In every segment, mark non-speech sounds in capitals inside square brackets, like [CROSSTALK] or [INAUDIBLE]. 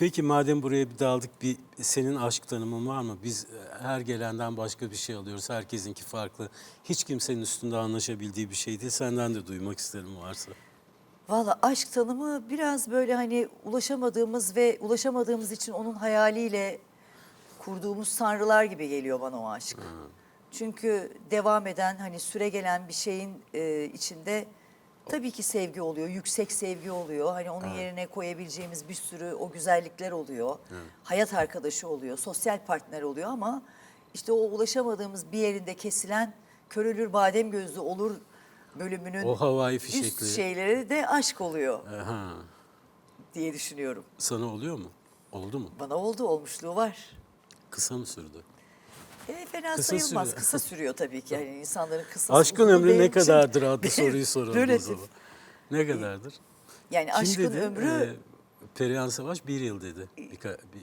Peki madem buraya bir daldık bir senin aşk tanımın var mı? Biz e, her gelenden başka bir şey alıyoruz. Herkesinki farklı. Hiç kimsenin üstünde anlaşabildiği bir şey değil. Senden de duymak isterim varsa. Valla aşk tanımı biraz böyle hani ulaşamadığımız ve ulaşamadığımız için onun hayaliyle kurduğumuz tanrılar gibi geliyor bana o aşk. Çünkü devam eden hani süre gelen bir şeyin e, içinde tabii ki sevgi oluyor, yüksek sevgi oluyor. Hani onun yerine koyabileceğimiz bir sürü o güzellikler oluyor. Hayat arkadaşı oluyor, sosyal partner oluyor ama işte o ulaşamadığımız bir yerinde kesilen körülür badem gözlü olur bölümünün O havai üst fişekli. şeyleri de aşk oluyor Aha. diye düşünüyorum. Sana oluyor mu? Oldu mu? Bana oldu, olmuşluğu var. Kısa mı sürdü? E, fena Kısa sayılmaz. sürüyor. Kısa sürüyor tabii ki. Yani insanların kısa [LAUGHS] Aşkın ömrü ne kadardır [LAUGHS] adlı soruyu soralım o zaman. Ne kadardır? Yani Kim aşkın dedi? ömrü Ee, Perihan Savaş bir yıl dedi. Bir,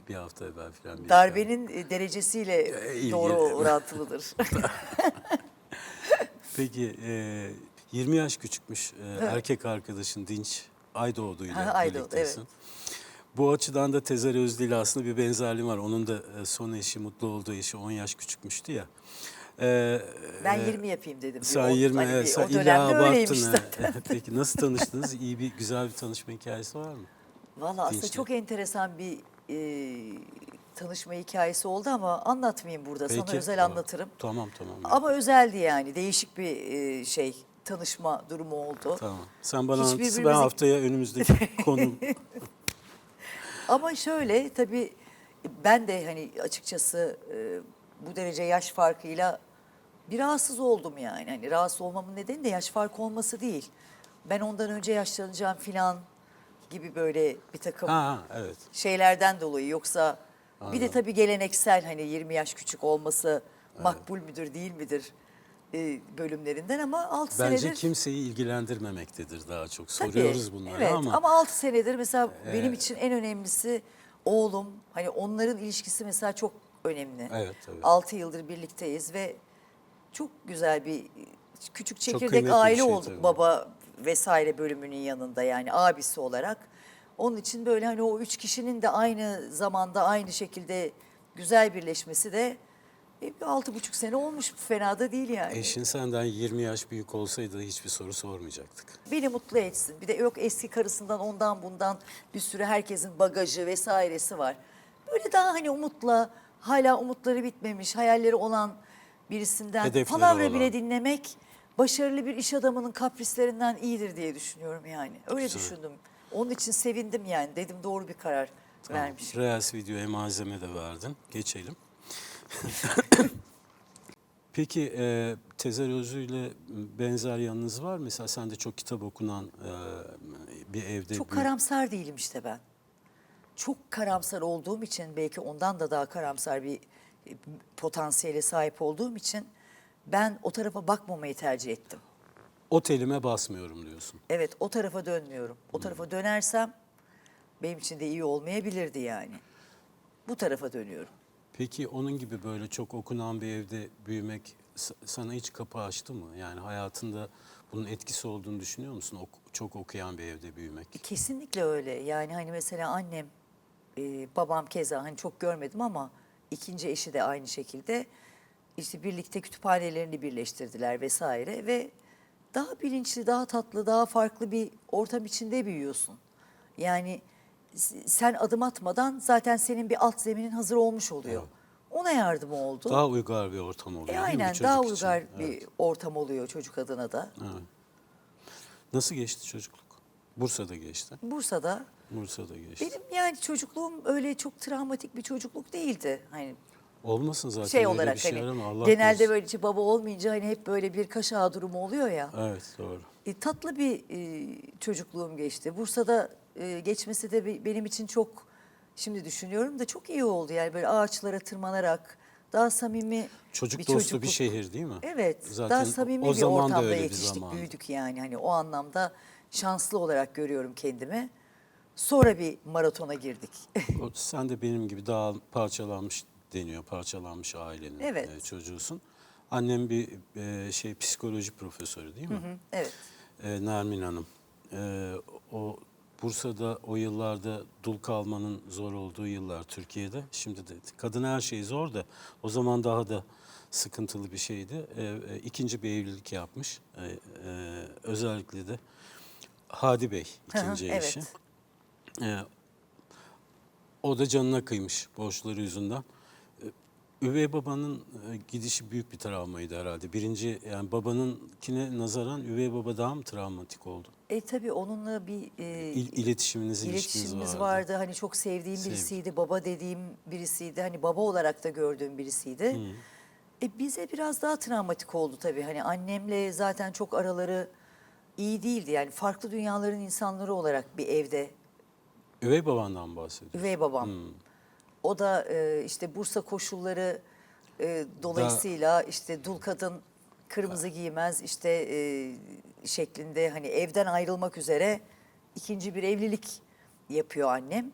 bir hafta evvel falan. bir darbenin e, derecesiyle E, doğru orantılıdır. [LAUGHS] Peki e, 20 yaş küçükmüş e, erkek arkadaşın Dinç Aydoğdu ile Ha, Aydoğdu, birliktesin. evet. Bu açıdan da Tezer Özlü ile aslında bir benzerliği var. Onun da e, son eşi, mutlu olduğu eşi 10 yaş küçükmüştü ya. E, ben e, 20 yapayım dedim. Sen o- 20, hani evet, sen illa abarttın. [LAUGHS] Peki nasıl tanıştınız? İyi bir, güzel bir tanışma hikayesi var mı? Valla aslında çok enteresan bir e, tanışma hikayesi oldu ama anlatmayayım burada. Sana Peki, özel tamam. anlatırım. Tamam tamam. Ama özeldi yani. Değişik bir e, şey tanışma durumu oldu. Tamam. Sen bana anlatırsın. Ben birbirimizi- haftaya önümüzdeki konu [LAUGHS] Ama şöyle tabii ben de hani açıkçası e, bu derece yaş farkıyla bir rahatsız oldum yani. Hani rahatsız olmamın nedeni de yaş farkı olması değil. Ben ondan önce yaşlanacağım filan gibi böyle bir takım Ha evet. şeylerden dolayı yoksa bir de Anladım. tabii geleneksel hani 20 yaş küçük olması makbul müdür değil midir e, bölümlerinden ama 6 Bence senedir kimseyi ilgilendirmemektedir daha çok. Tabii, Soruyoruz bunları evet. ama, ama 6 senedir mesela benim için en önemlisi oğlum. Hani onların ilişkisi mesela çok önemli. Evet, tabii. 6 yıldır birlikteyiz ve çok güzel bir küçük çekirdek aile şey olduk tabii. baba vesaire bölümünün yanında yani abisi olarak. Onun için böyle hani o üç kişinin de aynı zamanda aynı şekilde güzel birleşmesi de e, bir altı buçuk sene olmuş fena da değil yani. eşin senden 20 yaş büyük olsaydı hiçbir soru sormayacaktık. beni mutlu etsin. Bir de yok eski karısından ondan bundan bir sürü herkesin bagajı vesairesi var. Böyle daha hani umutla hala umutları bitmemiş hayalleri olan birisinden Hedefleri palavra olan. bile dinlemek başarılı bir iş adamının kaprislerinden iyidir diye düşünüyorum yani. Öyle Güzel. düşündüm. Onun için sevindim yani. Dedim doğru bir karar vermiş. Reels videoya malzeme de verdin. Geçelim. [COUGHS] Peki e, Tezer Özlü ile benzer yanınız var mı? Mesela sen de çok kitap okunan e, bir evde Çok büyü- karamsar değilim işte ben. Çok karamsar olduğum için belki ondan da daha karamsar bir e, potansiyele sahip olduğum için ben o tarafa bakmamayı tercih ettim. otelime basmıyorum diyorsun. Evet o tarafa dönmüyorum. O tarafa dönersem benim için de iyi olmayabilirdi yani. Bu tarafa dönüyorum. Peki onun gibi böyle çok okunan bir evde büyümek sana hiç kapı açtı mı? Yani hayatında bunun etkisi olduğunu düşünüyor musun? Ok- çok okuyan bir evde büyümek. Kesinlikle öyle. Yani hani mesela annem, e, babam keza hani çok görmedim ama ikinci eşi de aynı şekilde işte birlikte kütüphanelerini birleştirdiler vesaire ve daha bilinçli, daha tatlı, daha farklı bir ortam içinde büyüyorsun. Yani sen adım atmadan zaten senin bir alt zeminin hazır olmuş oluyor. Evet. Ona yardım oldu. Daha uygar bir ortam oluyor e aynen daha için? uygar Evet. bir ortam oluyor çocuk adına da. Evet. Nasıl geçti çocukluk? Bursa'da geçti. Bursa'da Bursa'da geçti. Benim yani çocukluğum öyle çok travmatik bir çocukluk değildi. Hani Olmasın zaten şey olarak bir şey hani Allah genelde korusun. böyle işte baba olmayınca hani hep böyle bir kaş ağı durumu oluyor ya. Evet doğru. E, tatlı bir e, çocukluğum geçti. Bursa'da e, geçmesi de be- benim için çok şimdi düşünüyorum da çok iyi oldu. Yani böyle ağaçlara tırmanarak daha samimi Çocuk bir dostu çocukluk. bir şehir değil mi? Evet. Zaten daha samimi o bir zaman da ortamda öyle bir yetiştik, zamandı. büyüdük yani. Hani o anlamda şanslı olarak görüyorum kendimi. Sonra bir maratona girdik. O- Sen de benim gibi daha parçalanmış deniyor. Parçalanmış ailenin Evet. e, çocuğusun. Annem bir e, şey psikoloji profesörü değil mi? evet. E, Nermin Hanım. E, o Bursa'da o yıllarda dul kalmanın zor olduğu yıllar Türkiye'de. Şimdi de kadın her şey zor da o zaman daha da sıkıntılı bir şeydi. E, e, ikinci bir evlilik yapmış. E, e, özellikle de Hadi Bey ikinci eşi. evet. E, o da canına kıymış borçları yüzünden. Üvey babanın e, gidişi büyük bir travmaydı herhalde. Birinci yani babanınkine nazaran üvey baba daha mı travmatik oldu? E tabii onunla bir e, İl, iletişiminiz, iletişimimiz vardı. vardı. Hani çok sevdiğim Sevgi. birisiydi, baba dediğim birisiydi. Hani baba olarak da gördüğüm birisiydi. E bize biraz daha travmatik oldu tabii. Hani annemle zaten çok araları iyi değildi. Yani farklı dünyaların insanları olarak bir evde Üvey babandan bahsediyor. üvey babam. O da e, işte Bursa koşulları e, dolayısıyla işte dul kadın kırmızı giymez işte e, şeklinde hani evden ayrılmak üzere ikinci bir evlilik yapıyor annem.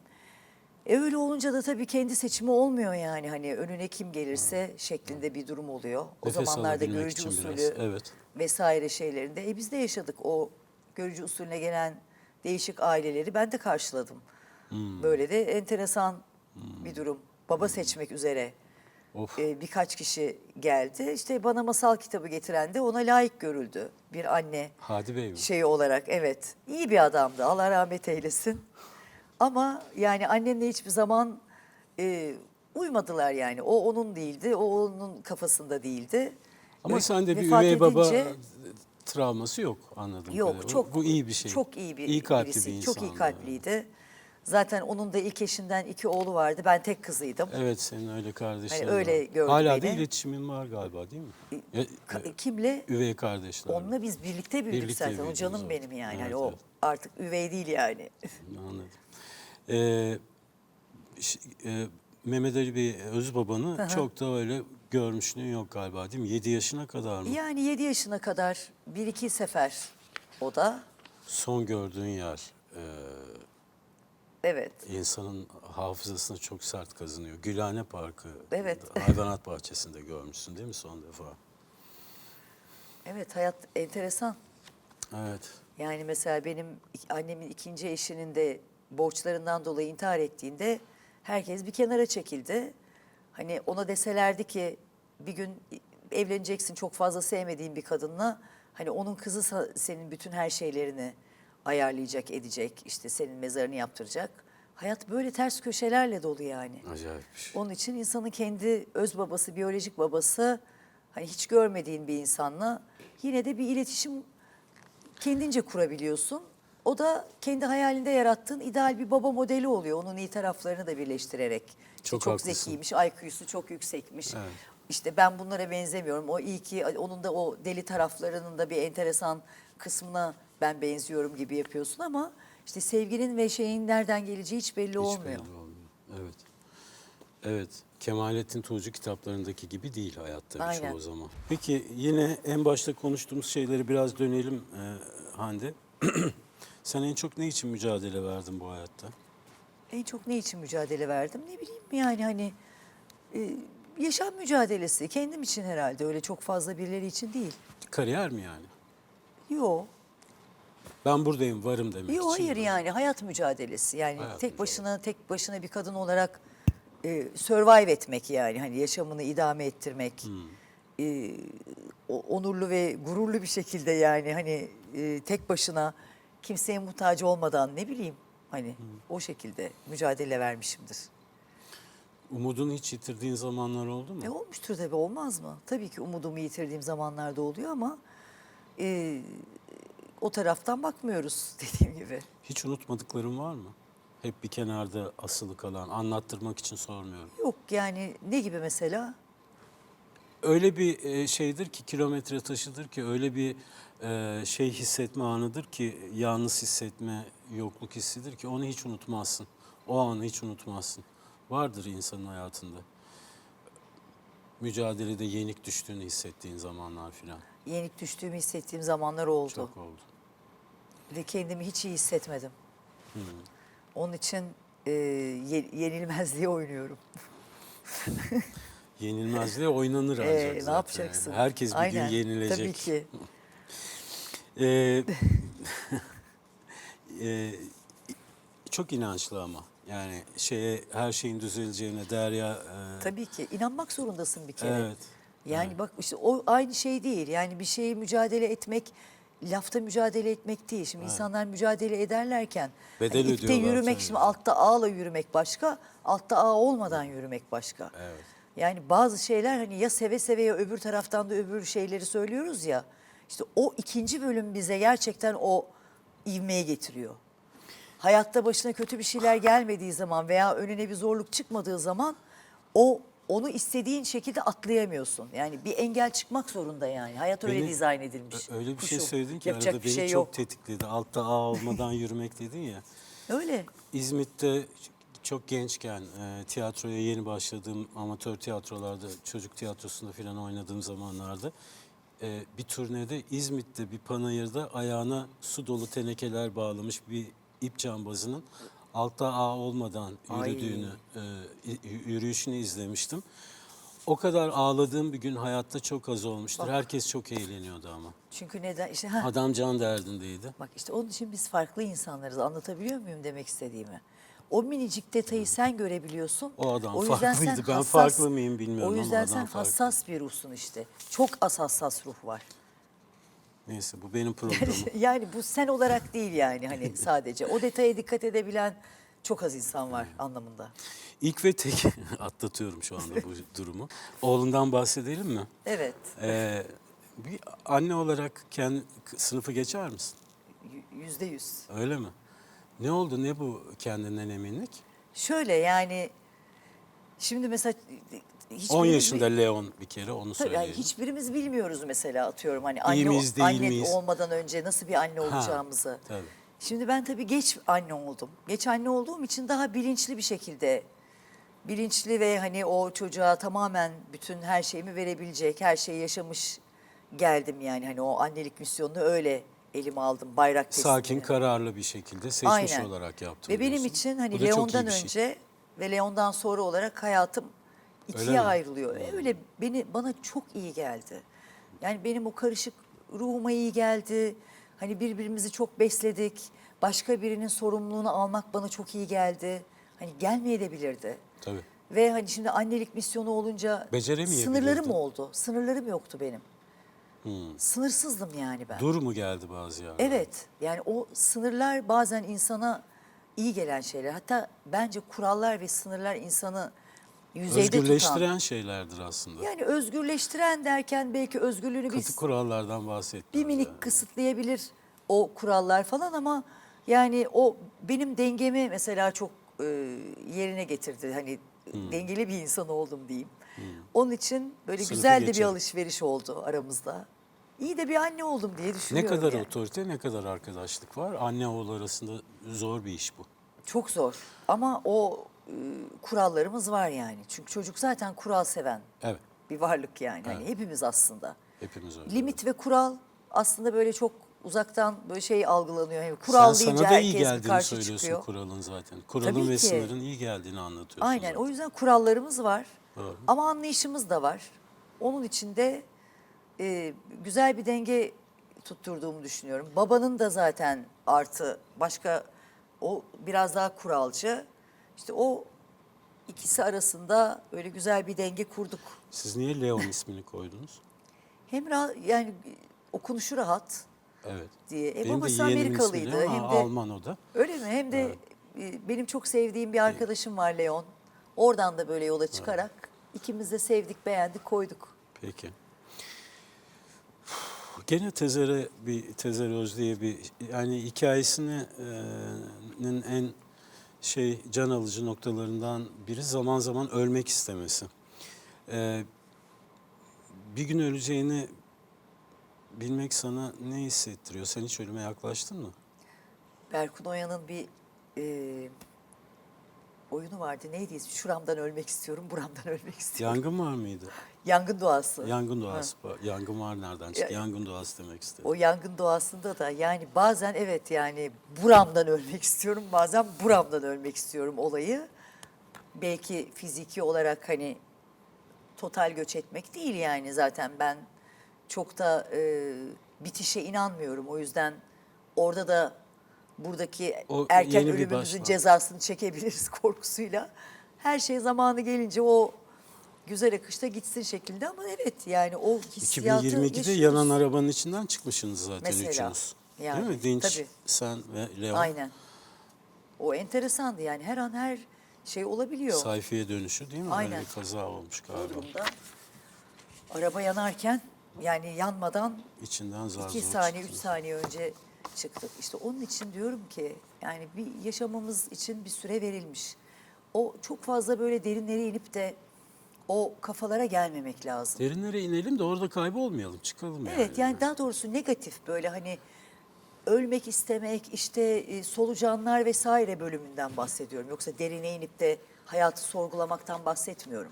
E öyle olunca da tabii kendi seçimi olmuyor yani hani önüne kim gelirse şeklinde bir durum oluyor. O Nefes zamanlarda alabilmek görücü için usulü biraz, evet. vesaire şeylerinde. E biz de yaşadık o görücü usulüne gelen değişik aileleri ben de karşıladım. Hmm. Böyle de enteresan bir durum. Baba seçmek üzere Of. e, birkaç kişi geldi. İşte bana masal kitabı getiren de ona layık görüldü. Bir anne Hadi Bey mi? şeyi olarak evet. iyi bir adamdı Allah rahmet eylesin. Ama yani annemle hiçbir zaman e, uymadılar yani. O onun değildi, o onun kafasında değildi. Ama Ö- sende bir vefat üvey baba edince- travması yok anladım. Yok çok Bu iyi bir şey. Çok iyi bir İyi kalpli birisi. bir insan. Çok iyi kalpliydi. Zaten onun da ilk eşinden iki oğlu vardı. Ben tek kızıydım. Evet senin öyle kardeşlerin Hani öyle var. gördü Hala da beni. iletişimin var galiba değil mi? Ya, Ka- Kimle? üvey kardeşler. Onunla biz birlikte büyüdük Birlikte zaten. O büyüdünüz canım zaten. benim yani. Evet, hani o evet. artık üvey değil yani. [LAUGHS] Anladım. Ee, ş- e, Mehmet Ali Bey öz babanı çok da öyle görmüşlüğün yok galiba değil mi? 7 yaşına kadar mı? yani 7 yaşına kadar bir iki sefer o da. Son gördüğün yer e, Evet. insanın hafızasına çok sert kazınıyor. Gülhane Parkı, Evet. [LAUGHS] hayvanat bahçesinde görmüşsün değil mi son defa? Evet hayat enteresan. Evet. Yani mesela benim annemin ikinci eşinin de borçlarından dolayı intihar ettiğinde herkes bir kenara çekildi. Hani ona deselerdi ki bir gün evleneceksin çok fazla sevmediğin bir kadınla hani onun kızı senin bütün her şeylerini ayarlayacak, edecek, işte senin mezarını yaptıracak. Hayat böyle ters köşelerle dolu yani. Acayip bir şey. Onun için insanın kendi öz babası, biyolojik babası hani hiç görmediğin bir insanla yine de bir iletişim kendince kurabiliyorsun. O da kendi hayalinde yarattığın ideal bir baba modeli oluyor. Onun iyi taraflarını da birleştirerek. Çok çok haklısın. zekiymiş, IQ'su çok yüksekmiş. Evet. İşte ben bunlara benzemiyorum. O iyi ki onun da o deli taraflarının da bir enteresan kısmına ben benziyorum gibi yapıyorsun ama işte sevginin ve şeyin nereden geleceği hiç belli Hiç olmuyor. belli olmuyor. Evet. Evet. Kemalettin Tuğcu kitaplarındaki gibi değil hayatta Aynen. çoğu zaman. Peki yine en başta konuştuğumuz şeyleri biraz dönelim e, Hande. [CLEARS THROAT] Sen en çok ne için mücadele verdin bu hayatta? En çok ne için mücadele verdim? Ne bileyim yani hani e, yaşam mücadelesi. Kendim için herhalde öyle çok fazla birileri için değil. Kariyer mi yani? Yok. Ben buradayım, varım demek Yok için. hayır yani hayat mücadelesi. Yani Hayat tek mücadelesi. başına tek başına bir kadın olarak e, survive etmek yani hani yaşamını idame ettirmek. Hmm. E, o- onurlu ve gururlu bir şekilde yani hani e, tek başına kimseye muhtaç olmadan ne bileyim hani Hmm. o şekilde mücadele vermişimdir. Umudunu hiç yitirdiğin zamanlar oldu mu? E olmuştur tabii olmaz mı? Tabii ki umudumu yitirdiğim zamanlarda oluyor ama e, o taraftan bakmıyoruz [LAUGHS] dediğim gibi. Hiç unutmadıkların var mı? Hep bir kenarda asılı kalan, anlattırmak için sormuyorum. Yok yani ne gibi mesela? Öyle bir e, şeydir ki, kilometre taşıdır ki, öyle bir e, şey hissetme anıdır ki, yalnız hissetme, yokluk hissidir ki onu hiç unutmazsın. O anı hiç unutmazsın. Vardır insanın hayatında. Mücadelede yenik düştüğünü hissettiğin zamanlar filan. Yenik düştüğümü hissettiğim zamanlar oldu. Çok oldu. Ve kendimi hiç iyi hissetmedim. Onun için e, ye- yenilmezliğe oynuyorum. [LAUGHS] Yenilmezliğe oynanır ancak E, zaten. ne yapacaksın? Yani Herkes bir Aynen, gün yenilecek. Tabii ki. Ee, [LAUGHS] e, çok inançlı ama. Yani şeye her şeyin düzeleceğine Derya e, Tabii ki inanmak zorundasın bir kere. Evet. Yani bak işte o aynı şey değil. Yani bir şeyi mücadele etmek lafta mücadele etmek değil. Şimdi insanlar mücadele ederlerken Bedel hani ipte ödüyorlar yürümek tabii. şimdi altta ağla yürümek başka, altta ağ olmadan yürümek başka. Evet. Yani bazı şeyler hani ya seve seve ya öbür taraftan da öbür şeyleri söylüyoruz ya. İşte o ikinci bölüm bize gerçekten o ivmeyi getiriyor. Hayatta başına kötü bir şeyler gelmediği zaman veya önüne bir zorluk çıkmadığı zaman o onu istediğin şekilde atlayamıyorsun. Yani bir engel çıkmak zorunda yani. Hayat öyle Beni- dizayn edilmiş. Ö- Öyle bir şey söyledin ki Yapacak arada bir beni şey çok yok. tetikledi. Altta ağ olmadan yürümek dedin ya. Öyle. İzmit'te çok gençken e, tiyatroya yeni başladığım amatör tiyatrolarda çocuk tiyatrosunda falan oynadığım zamanlarda e, bir turnede İzmit'te bir panayırda ayağına su dolu tenekeler bağlamış bir ip cambazının altta ağ olmadan yürüdüğünü, e, yürüyüşünü izlemiştim. O kadar ağladığım bir gün hayatta çok az olmuştur. Herkes çok eğleniyordu ama. Çünkü neden? İşte ha. Adam can derdindeydi. Bak işte onun için biz farklı insanlarız. Anlatabiliyor muyum demek istediğimi? O minicik detayı sen görebiliyorsun. O adam yüzden sen farklıydı. Ben farklı mıyım bilmiyorum O ama yüzden adam sen farklı. hassas bir ruhsun işte. Çok az hassas ruh var. Neyse bu benim programım. [LAUGHS] yani bu sen olarak değil yani hani sadece. O detaya dikkat edebilen çok az insan var anlamında. İlk ve tek [LAUGHS] atlatıyorum şu anda bu [LAUGHS] durumu. Oğlundan bahsedelim mi? Evet. Ee, bir anne olarak kendi sınıfı geçer misin? Yüzde yüz. Öyle mi? Ne oldu? Ne bu kendinden eminlik? Şöyle yani şimdi mesela 10 hiçbirimiz yaşında bir- Leon bir kere onu Tabii söyleyelim. yani hiçbirimiz bilmiyoruz mesela atıyorum hani anne, miyiz, değil anne miyiz? olmadan önce nasıl bir anne olacağımızı. tabii. Şimdi ben tabii geç anne oldum. Geç anne olduğum için daha bilinçli bir şekilde bilinçli ve hani o çocuğa tamamen bütün her şeyimi verebilecek, her şeyi yaşamış geldim yani hani o annelik misyonunu öyle elime aldım bayrak teslimini. Sakin, kararlı bir şekilde seçmiş olarak yaptım. Ve benim diyorsun. için hani Bu da çok iyi Leon'dan bir şey. önce ve Leon'dan sonra olarak hayatım Öyle ikiye mi? ayrılıyor. Öyle beni bana çok iyi geldi. Yani benim o karışık ruhuma iyi geldi. Hani birbirimizi çok besledik. Başka birinin sorumluluğunu almak bana çok iyi geldi. Hani gelmeyebilirdi. Tabii. Ve hani şimdi annelik misyonu olunca sınırlarım oldu. Sınırlarım yoktu benim. Sınırsızdım yani ben. Dur mu geldi bazı yerler? Evet. Yani o sınırlar bazen insana iyi gelen şeyler. Hatta bence kurallar ve sınırlar insanı yüzeyde tutan. Özgürleştiren şeylerdir aslında. Yani özgürleştiren derken belki özgürlüğünü Katı biz kurallardan bahsettim. bir minik kısıtlayabilir o kurallar falan ama yani o benim dengemi mesela çok e, yerine getirdi. Hani Hmm. dengeli bir insan oldum diyeyim. Onun için böyle Sınıfı güzel de bir geçelim. alışveriş oldu aramızda. İyi de bir anne oldum diye Ne düşünüyorum. kadar yani. otorite, ne kadar arkadaşlık var. Anne oğul arasında zor bir iş bu. Çok zor ama o e, kurallarımız var yani. Çünkü çocuk zaten kural seven Evet, bir varlık yani. Hani hepimiz aslında. hepimiz öyle. Limit ve kural aslında böyle çok uzaktan böyle şey algılanıyor. Yani kural deyince sana da iyi herkes bir geldiğini karşı söylüyorsun çıkıyor. kuralın zaten. Kuralın Tabii ve ki. sınırın iyi geldiğini anlatıyorsun. Aynen zaten. o yüzden kurallarımız var. Doğru. Ama anlayışımız da var. Onun için de e, güzel bir denge tutturduğumu düşünüyorum. Babanın da zaten artı başka o biraz daha kuralcı. İşte o ikisi arasında öyle güzel bir denge kurduk. Siz niye Leon ismini koydunuz? [LAUGHS] Hem ra- yani okunuşu rahat Evet. diye. E, Benim de babası yeğenimin Amerikalıydı. ismi Leon, Hem ha, de Alman o da. Öyle mi? Hem de e, benim çok sevdiğim bir arkadaşım var Leon. Oradan da böyle yola çıkarak ikimiz de sevdik, beğendik, koyduk. Peki. Gene Tezere bir Tezer Öz diye bir yani hikayesinin en şey can alıcı noktalarından biri zaman zaman ölmek istemesi. Bir gün öleceğini bilmek sana ne hissettiriyor? Sen hiç ölüme yaklaştın mı? Berkun Oya'nın bir e, oyunu vardı. Neydi? Şuramdan ölmek istiyorum, buramdan [LAUGHS] ölmek istiyorum. Yangın var mıydı? Yangın doğası. Yangın doğası. Yangın var nereden çıktı? Ya- Yangın doğası demek istedim. O yangın doğasında da yani bazen evet yani buramdan ölmek [LAUGHS] istiyorum, bazen buramdan ölmek istiyorum olayı. Belki fiziki olarak hani total göç etmek değil yani zaten ben çok da e, bitişe inanmıyorum. O yüzden orada da buradaki O erken ölümümüzün cezasını çekebiliriz [LAUGHS] korkusuyla. Her şey zamanı gelince o güzel akışta gitsin şeklinde ama evet yani o hissiyatı 2022'de yaşıyoruz. yanan arabanın içinden çıkmışsınız zaten Mesela, üçünüz. yani, Değil mi? Dinç, tabii. sen ve Leo. Aynen. O enteresandı yani her an her şey olabiliyor. Sayfiye dönüşü değil mi? Böyle Aynen. bir kaza olmuş galiba. durumda araba yanarken yani yanmadan İçinden zar iki saniye, üç çıktınız. saniye önce çıktık. İşte onun için diyorum ki yani bir yaşamamız için bir süre verilmiş. O çok fazla böyle derinlere inip de o kafalara gelmemek lazım. Derinlere inelim de orada kaybolmayalım. Çıkalım yani. Evet yani daha doğrusu negatif böyle hani ölmek istemek işte e, solucanlar vesaire bölümünden bahsediyorum. Yoksa derine inip de hayatı sorgulamaktan bahsetmiyorum.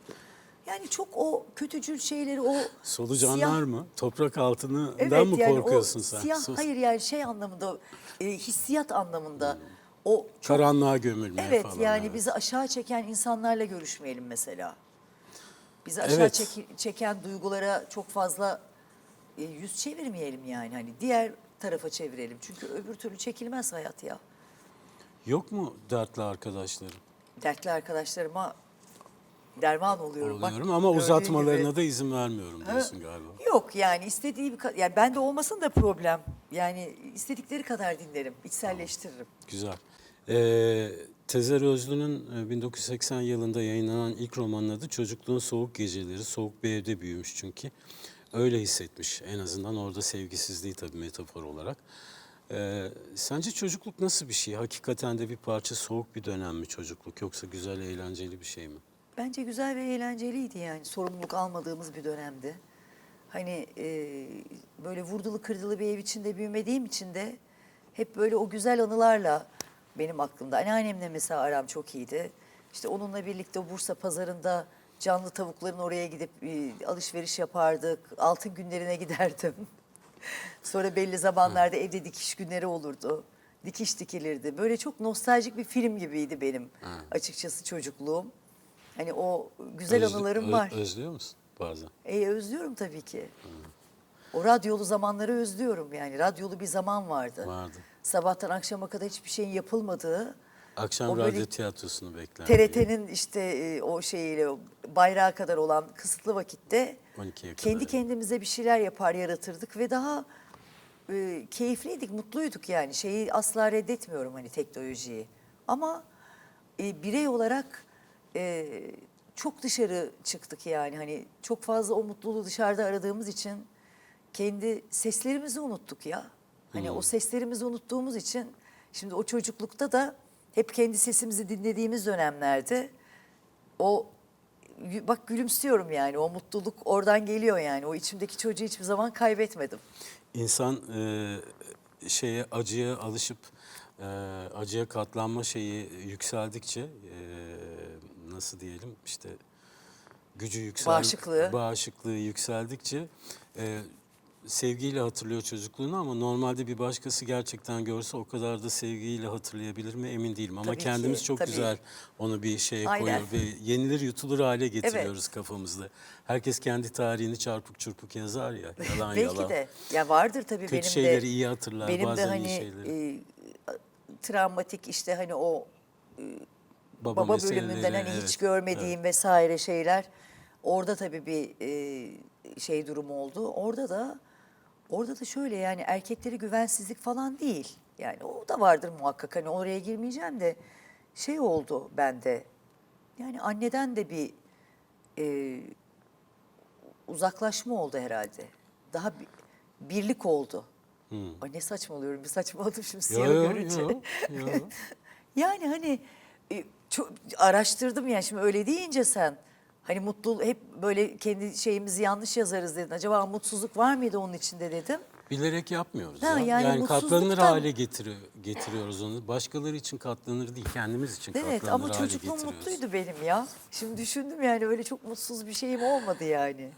Yani çok o kötücül şeyleri o Solucanlar siyah- mı? Toprak altından Evet mı yani korkuyorsun sen? Siyah, Sus. hayır yani şey anlamında e, hissiyat anlamında o çok Karanlığa gömülmeye evet falan. yani evet. bizi aşağı çeken insanlarla görüşmeyelim mesela. Bizi aşağı Evet. çeki- çeken duygulara çok fazla e, yüz çevirmeyelim yani hani diğer tarafa çevirelim. Çünkü öbür türlü çekilmez hayat ya. Yok mu dertli arkadaşlarım? Dertli arkadaşlarıma derman oluyorum. Bak, Oluyorum ama gördüğün uzatmalarına gibi. da izin vermiyorum diyorsun galiba. Yok yani istediği bir yani bende olmasın da problem. Yani istedikleri kadar dinlerim, içselleştiririm. Güzel. Ee, Tezer Özlü'nün e, 1980 yılında yayınlanan ilk romanın adı Çocukluğun Soğuk Geceleri. Soğuk bir evde büyümüş çünkü. Öyle hissetmiş en azından orada sevgisizliği tabii metafor olarak. Ee, sence çocukluk nasıl bir şey? Hakikaten de bir parça soğuk bir dönem mi çocukluk yoksa güzel eğlenceli bir şey mi? Bence güzel ve eğlenceliydi yani sorumluluk almadığımız bir dönemdi. Hani e, böyle vurdulu kırdılı bir ev içinde büyümediğim için de hep böyle o güzel anılarla benim aklımda. Anneannemle mesela aram çok iyiydi. İşte onunla birlikte Bursa pazarında canlı tavukların oraya gidip e, alışveriş yapardık. Altın günlerine giderdim. [LAUGHS] Sonra belli zamanlarda evde dikiş günleri olurdu. Dikiş dikilirdi. Böyle çok nostaljik bir film gibiydi benim açıkçası çocukluğum. Hani o güzel Özlü- anılarım ö- var. Özlüyor musun bazen? E, özlüyorum tabii ki. O radyolu zamanları özlüyorum yani. Radyolu bir zaman vardı. Vardı. Sabahtan akşama kadar hiçbir şeyin yapılmadığı. Akşam O radyo tiyatrosunu bekler. TRT'nin işte e, o şeyiyle bayrağa kadar olan kısıtlı vakitte 12'ye kadar, kendi evet. kendimize bir şeyler yapar yaratırdık ve daha e, keyifliydik, mutluyduk yani. Şeyi asla reddetmiyorum hani teknolojiyi. Ama e, birey olarak e, çok dışarı çıktık yani hani çok fazla o mutluluğu dışarıda aradığımız için kendi seslerimizi unuttuk ya. Hani o seslerimizi unuttuğumuz için şimdi o çocuklukta da hep kendi sesimizi dinlediğimiz dönemlerde o bak gülümsüyorum yani o mutluluk oradan geliyor yani o içimdeki çocuğu hiçbir zaman kaybetmedim. İnsan e, şeye acıya alışıp e, acıya katlanma şeyi yükseldikçe e, nasıl diyelim işte gücü yüksel Bağışıklığı. bağışıklığı yükseldikçe e, sevgiyle hatırlıyor çocukluğunu ama normalde bir başkası gerçekten görse o kadar da sevgiyle hatırlayabilir mi emin değilim ama Tabii ki, kendimiz çok tabii. güzel onu bir şeye Aynen. koyuyor ve yenilir yutulur hale getiriyoruz kafamızda. Herkes kendi tarihini çarpık çırpık yazar ya [LAUGHS] yalan Belki yalan. de ya vardır tabii Kötü benim şeyleri de iyi hatırlar, benim de bazen iyi hani şeyleri. e, travmatik işte hani o Baba, baba bölümünden hani evet, hiç görmediğim vesaire şeyler orada tabii bir e, şey durum oldu. Orada da orada da şöyle yani erkekleri güvensizlik falan değil. Yani o da vardır muhakkak hani oraya girmeyeceğim de şey oldu bende. Yani anneden de bir e, uzaklaşma oldu herhalde. Daha bir, birlik oldu. Ay ne saçmalıyorum bir saçmaladım şimdi Hmm. Siyah görünce. yo, yo. [LAUGHS] Yani hani e, çok araştırdım yani şimdi öyle deyince sen hani mutlu hep böyle kendi şeyimizi yanlış yazarız dedin. Acaba mutsuzluk var mıydı onun içinde dedim. Bilerek yapmıyoruz Ha, ya. yani Yani, katlanır hale getiriyor, getiriyoruz onu. Başkaları için katlanır değil, kendimiz için Evet katlanır ama hale çocukluğum getiriyoruz. mutluydu benim ya. Şimdi düşündüm yani öyle çok mutsuz bir şeyim olmadı yani.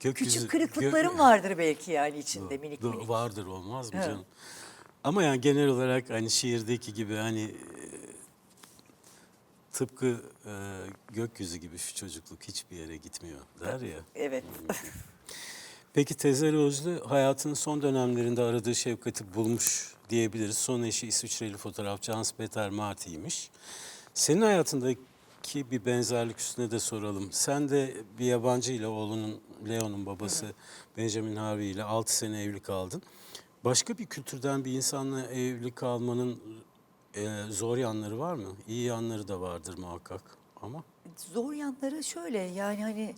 Gökyüzü- Küçük kırıklıklarım vardır belki yani içinde Do- minik do- minik. Vardır olmaz mı Evet. canım? Ama yani genel olarak hani şiirdeki gibi hani tıpkı e, gökyüzü gibi şu çocukluk hiçbir yere gitmiyor der ya. Evet. [LAUGHS] Peki Tezer Özlü hayatının son dönemlerinde aradığı şefkati bulmuş diyebiliriz. Son eşi İsviçreli fotoğrafçı Hans Peter Marti'ymiş. Senin hayatındaki bir benzerlik üstüne de soralım. Sen de bir yabancı ile oğlunun Leo'nun babası Benjamin Harvey ile 6 sene evli kaldın. Başka bir kültürden bir insanla evli kalmanın e, zor yanları var mı? İyi yanları da vardır muhakkak ama Zor yanları şöyle yani hani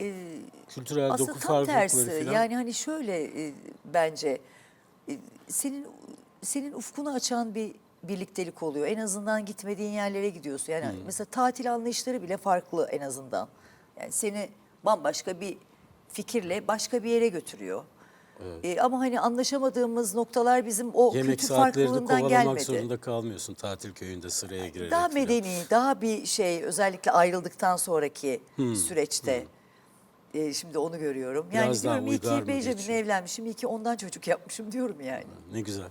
e, kültürel aslında doku tam farklılıkları tersi. falan. Yani hani şöyle e, bence e, senin senin ufkunu açan bir birliktelik oluyor. En azından gitmediğin yerlere gidiyorsun. Yani Hmm. mesela tatil anlayışları bile farklı en azından. Yani seni bambaşka bir fikirle başka bir yere götürüyor. E, ama hani anlaşamadığımız noktalar bizim o Yemek kültür saatlerini farklılığından gelmedi. zorunda kalmıyorsun tatil köyünde sıraya girerek. Daha filan. medeni, daha bir şey özellikle ayrıldıktan sonraki süreçte. e, şimdi onu görüyorum. Yani Biraz diyorum iyi ki geçiyor? evlenmişim, iyi ki ondan çocuk yapmışım diyorum yani. Ne güzel.